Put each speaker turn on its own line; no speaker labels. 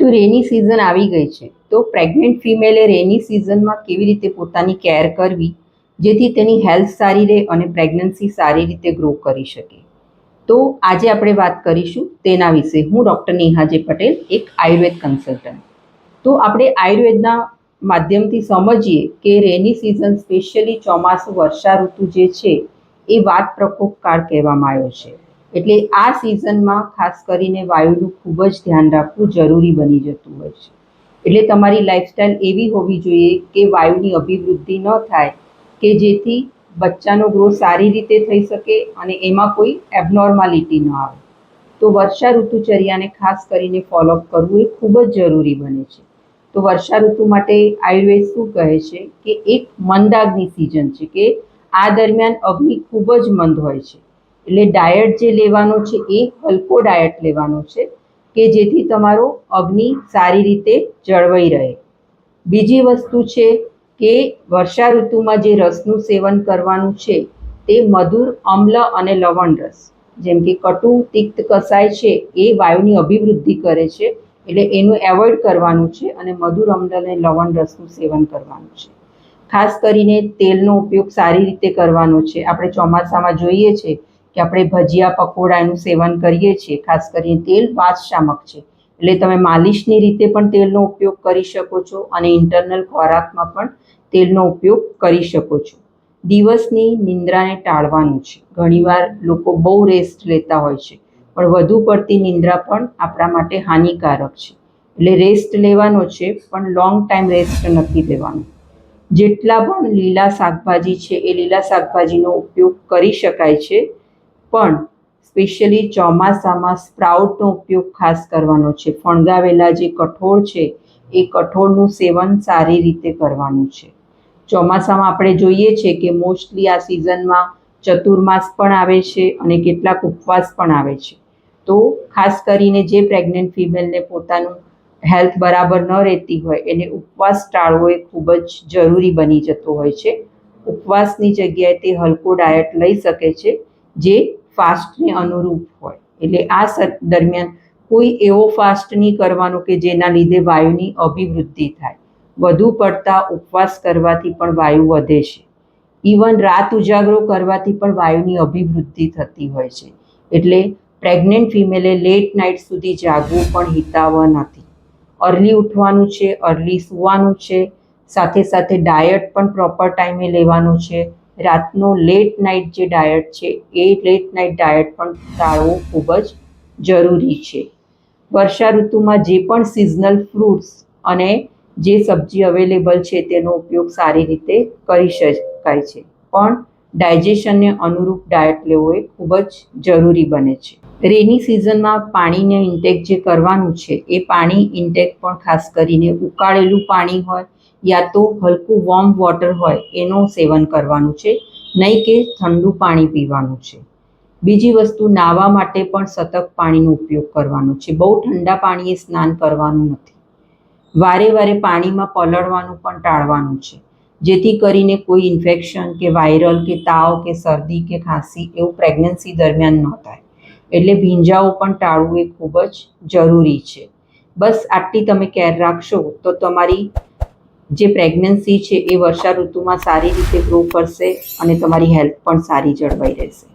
તો રેની સિઝન આવી ગઈ છે. તો પ્રેગ્નન્ટ ફિમેલે રેની સિઝનમાં કેવી રીતે પોતાની કેર કરવી? જેથી તેની હેલ્થ સારી રહે અને પ્રેગ્નન્સી સારી રીતે ગ્રો કરી શકે. તો આજે આપણે વાત કરીશું તેના વિશે. હું ડૉક્ટર નેહાજે પટેલ, એક આયુર્વેદ કન્સલ્ટન્ટ તો આપણે આયુર્વેદના માધ્યમથી સમજીએ કે રેની સિઝન સ્પેશિયલી ચોમાસું વર્ષા ઋતુ જે છે, એ વાત પ્રકોપ કાળ કહેવામાં આવ્યો છે. એટલે આ સિઝનમાં ખાસ કરીને વાયુનું ખૂબ જ ધ્યાન રાખવું જરૂરી બની જતું હોય છે. એટલે તમારી લાઇફસ્ટાઈલ એવી હોવી જોઈએ કે વાયુની અભિવૃદ્ધિ ન થાય, કે જેથી બચ્ચાનો ગ્રોથ સારી રીતે થઈ શકે અને એમાં કોઈ એબનોર્માલિટી ન આવે. તો વર્ષા ઋતુચર્યાને ખાસ કરીને ફોલોઅપ કરવું એ ખૂબ જ જરૂરી બને છે. તો વર્ષા ઋતુ માટે આયુર્વેદ શું કહે છે કે એક મંદાગ્નિ સિઝન છે, કે આ દરમિયાન અગ્નિ ખૂબ જ મંદ હોય છે. એટલે ડાયટ જે લેવાનો છે એ હલકો ડાયટ લેવાનો છે કે જેથી તમારો અગ્નિ સારી રીતે જળવાઈ રહે. બીજી વસ્તુ છે કે વર્ષા ઋતુમાં જે રસનું સેવન કરવાનું છે તે મધુર અમ્લ અને લવણ રસ. જેમ કે કટુ, તિક્ત કસાય છે એ વાયુની અભિવૃદ્ધિ કરે છે એટલે એનું એવોઇડ કરવાનું છે અને મધુર અમ્લ અને લવણ રસનું સેવન કરવાનું છે. ખાસ કરીને તેલનો ઉપયોગ સારી રીતે કરવાનો છે. આપણે ચોમાસામાં જોઈએ છે આપણે ભજીયા પકોડા એનું સેવન કરીએ છીએ, ખાસ કરીને તેલ વાતશામક છે. એટલે તમે માલિશની રીતે પણ તેલનો ઉપયોગ કરી શકો છો અને ઇન્ટરનલ ખોરાકમાં પણ તેલનો ઉપયોગ કરી શકો છો. દિવસની નિંદ્રાને ટાળવાનું છે. ઘણીવાર લોકો બહુ રેસ્ટ લેતા હોય છે, પણ વધુ પડતી નિંદ્રા પણ આપણા માટે હાનિકારક છે. એટલે રેસ્ટ લેવાનો છે, પણ લોંગ ટાઈમ રેસ્ટ નથી લેવાનો. જેટલા પણ લીલા શાકભાજી છે, એ લીલા શાકભાજીનો ઉપયોગ કરી શકાય છે. પણ સ્પેશિયલી ચોમાસામાં સ્પ્રાઉટનો ઉપયોગ ખાસ કરવાનો છે. ફણગાવેલા જે કઠોળ છે, એ કઠોળનું સેવન સારી રીતે કરવાનું છે. ચોમાસામાં આપણે જોઈએ છે કે મોસ્ટલી આ સિઝનમાં ચતુર્માસ પણ આવે છે અને કેટલાક ઉપવાસ પણ આવે છે. તો ખાસ કરીને જે પ્રેગ્નન્ટ ફિમેલને પોતાનું હેલ્થ બરાબર ન રહેતી હોય, એને ઉપવાસ ટાળવો એ ખૂબ જ જરૂરી બની જતો હોય છે. ઉપવાસની જગ્યાએ તે હલકો ડાયટ લઈ શકે છે, જે ફાસ્ટને અનુરૂપ હોય. એટલે આ દરમિયાન કોઈ એવો ફાસ્ટ નહીં કરવાનો કે જેના લીધે વાયુની અભિવૃદ્ધિ થાય. વધુ પડતા ઉપવાસ કરવાથી પણ વાયુ વધે છે. ઇવન રાત ઉજાગરો કરવાથી પણ વાયુની અભિવૃદ્ધિ થતી હોય છે. એટલે પ્રેગ્નન્ટ ફિમેલે લેટ નાઇટ સુધી જાગવું પણ હિતાવહ નથી. અર્લી ઉઠવાનું છે, અર્લી સૂવાનું છે, સાથે સાથે ડાયટ પણ પ્રોપર ટાઈમે લેવાનું છે રાતનો લેટ નાઇટ જે ડાયટ છે, એ લેટ નાઇટ ડાયટ પણ ટાળવું ખૂબ જ જરૂરી છે. વર્ષા ઋતુમાં જે પણ સિઝનલ ફ્રૂટ્સ અને જે સબ્જી અવેલેબલ છે, તેનો ઉપયોગ સારી રીતે કરી શકાય છે. પણ ડાયજેશનને અનુરૂપ ડાયટ લેવો એ ખૂબ જ જરૂરી બને છે. રેની સિઝનમાં પાણીને ઇન્ટેક જે કરવાનું છે, એ પાણી ઇન્ટેક પણ ખાસ કરીને ઉકાળેલું પાણી હોય યા તો હલકું વોર્મ વોટર હોય એનું સેવન કરવાનું છે, નહીં કે ઠંડુ પાણી પીવાનું છે. બીજી વસ્તુ નાહવા માટે પણ સતત પાણીનો ઉપયોગ કરવાનો છે. બહુ ઠંડા પાણીએ સ્નાન કરવાનું નથી. વારે વારે પાણીમાં પલળવાનું પણ ટાળવાનું છે. જેથી કરીને કોઈ ઇન્ફેક્શન કે વાયરલ કે તાવ કે શરદી કે ખાંસી એવું પ્રેગ્નન્સી દરમિયાન ન થાય. એટલે ભીંજાઓ પણ ટાળવું એ ખૂબ જ જરૂરી છે. બસ આટલી તમે કેર રાખશો તો તમારી જે પ્રેગ્નન્સી છે એ વર્ષા ઋતુમાં સારી રીતે ગ્રો કરશે અને તમારી હેલ્થ પણ સારી જળવાઈ રહેશે.